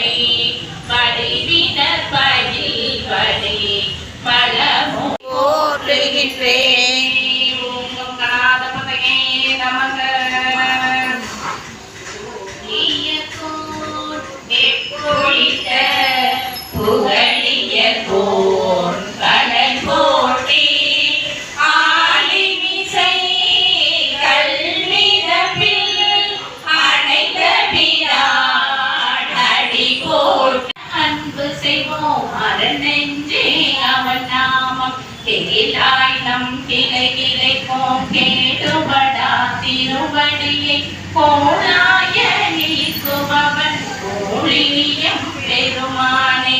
கோட்டை வடிவினர் பயில் படி. பலமும் போற்றுகின்றேன். நமக செய்வோம் அரண் நெஞ்சே அவன் நாமம். கேளாய் நம் கிளை கிளைப்போம் கேட்டுபடா திருவடியை கோணாய நீக்குபவன். கோழியம் பெருமானே.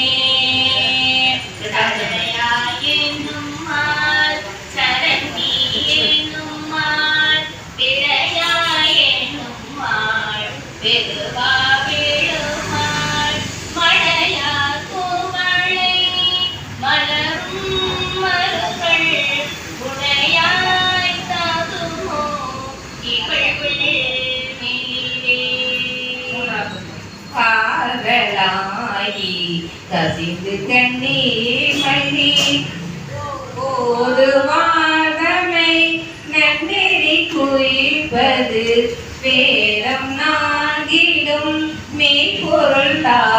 காதலாயி கசிந்து கண்ணீர் மண்ணி ஒரு மாதமை நன்னெறி குய்ப்பது வேதம் நான்கிடும் மெய்ப்பொருள் தா